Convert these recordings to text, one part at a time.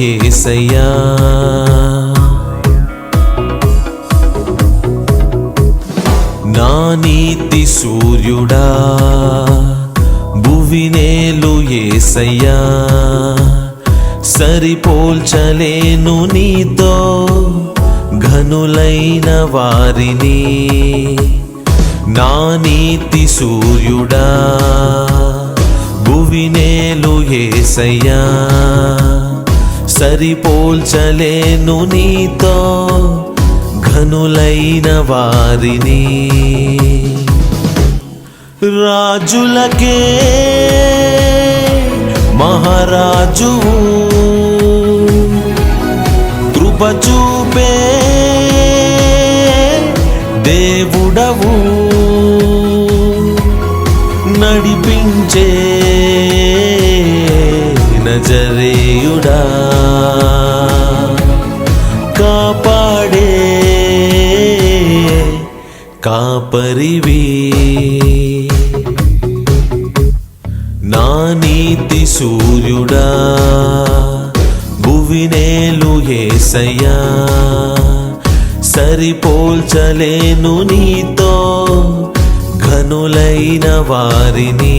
ఏసయ్యా నా నీతి సూర్యుడా భువినేలు ఏసయ్యా సరిపోల్చలేను నీతో ఘనులైన వారిని. నా నీతి సూర్యుడా భువినేలు ఏసయ్యా సరిపోల్చలేను నీతో ఘనులైన వారిని. రాజులకే మహారాజు కృప చూపే దేవుడవు. నడిపించే నజరేయుడా. కాపరివి నా నీతి సూర్యుడా భువినేలు ఏసయ్యా. సరిపోల్చలేను నీతో ఘనులైన వారిని.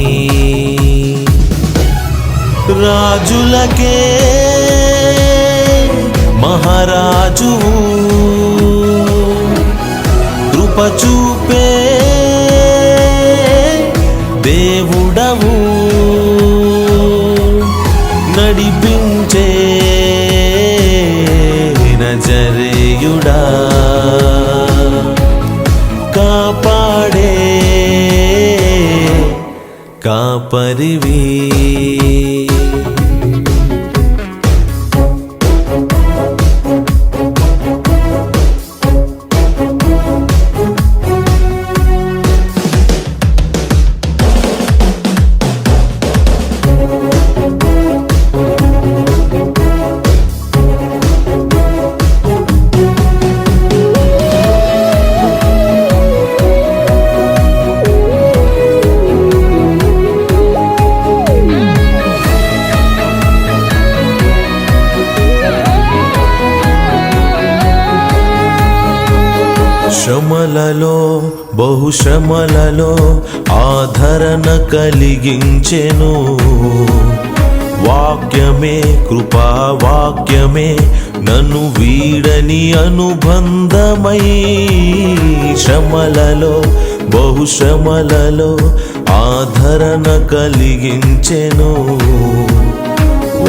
రాజులకే మహారాజు చూపే దేవుడవు నడిపించే నజరేయుడా కాపాడే కాపరివీ. శ్రమలలో బహుశ్రమలలో ఆదరణ కలిగించెను. వాక్యమే కృపా వాక్యమే నన్ను వీడని అనుబంధమై. శ్రమలలో బహుశ్రమలలో ఆదరణ కలిగించెను.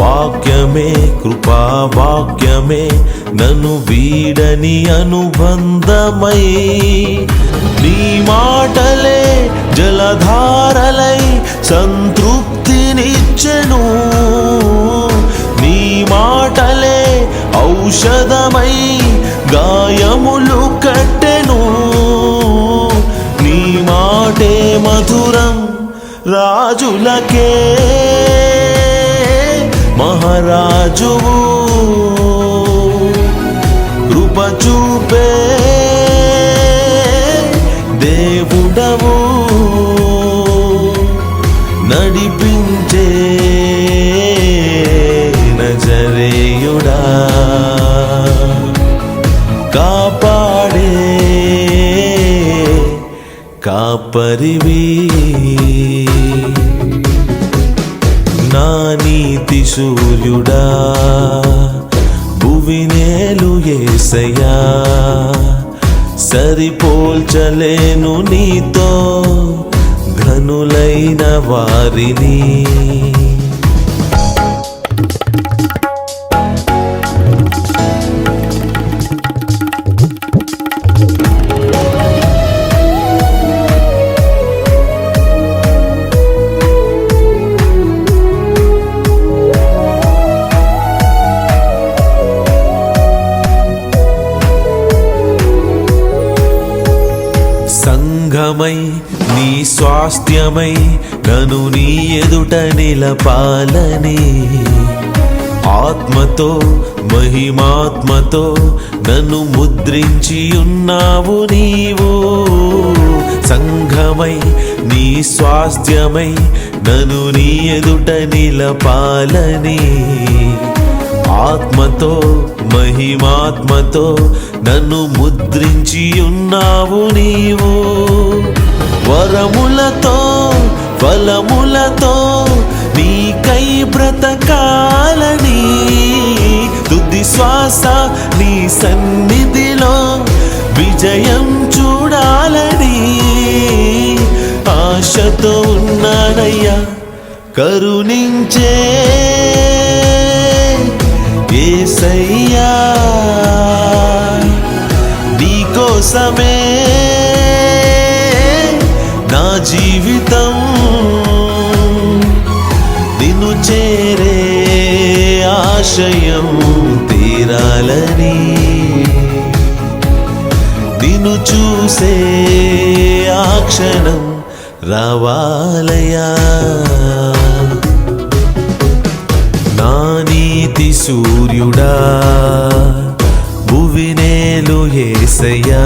వాక్యమే కృపా వాక్యమే నన్ను వీడని అనుబంధమై. నీ మాటలే జలధారలై సంతృప్తినిచ్చెను. నీ మాటలే ఔషధమై గాయములు కట్టెను. నీ మాటే మధురం రాజులకే. రామరాజువు కృప చూపే దేవుడవు నడిపించే నజరేయుడా. కాపాడే కాపరివి. నా నీతి సూర్యుడా భువినేలు ఏసయ్యా. సరిపోల్చలేను నీతో ఘనులైన వారిని. సంఘమై నీ స్వాస్థ్యమై నను నీ ఎదుట నిలపాలని. ఆత్మతో మహిమాత్మతో నన్ను ముద్రించి ఉన్నావు నీవు. సంఘమై నీ స్వాస్థ్యమై నన్ను నీ ఎదుట నిలపాలని. ఆత్మతో మహిమాత్మతో నన్ను ముద్రించి ఉన్నావు నీవు. వరములతో ఫలములతో నీకై బ్రతకాలని తుది శ్వాస నీ సన్నిధిలో విజయం చూడాలని ఆశతో ఉన్నానయ్యా కరుణించే ఏసయ్యా నీకోసమే నా జీవితం. నిన్ను చేరే ఆశయం తీరాలని. నిన్ను చూసే ఆ క్షణం రావాలయా నా నీతి సూర్యుడా భువినేలు ఏసయ్యా.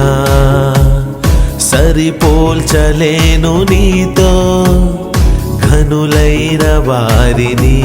సరిపోల్చలేను నీతో ఘనులైన వారిని.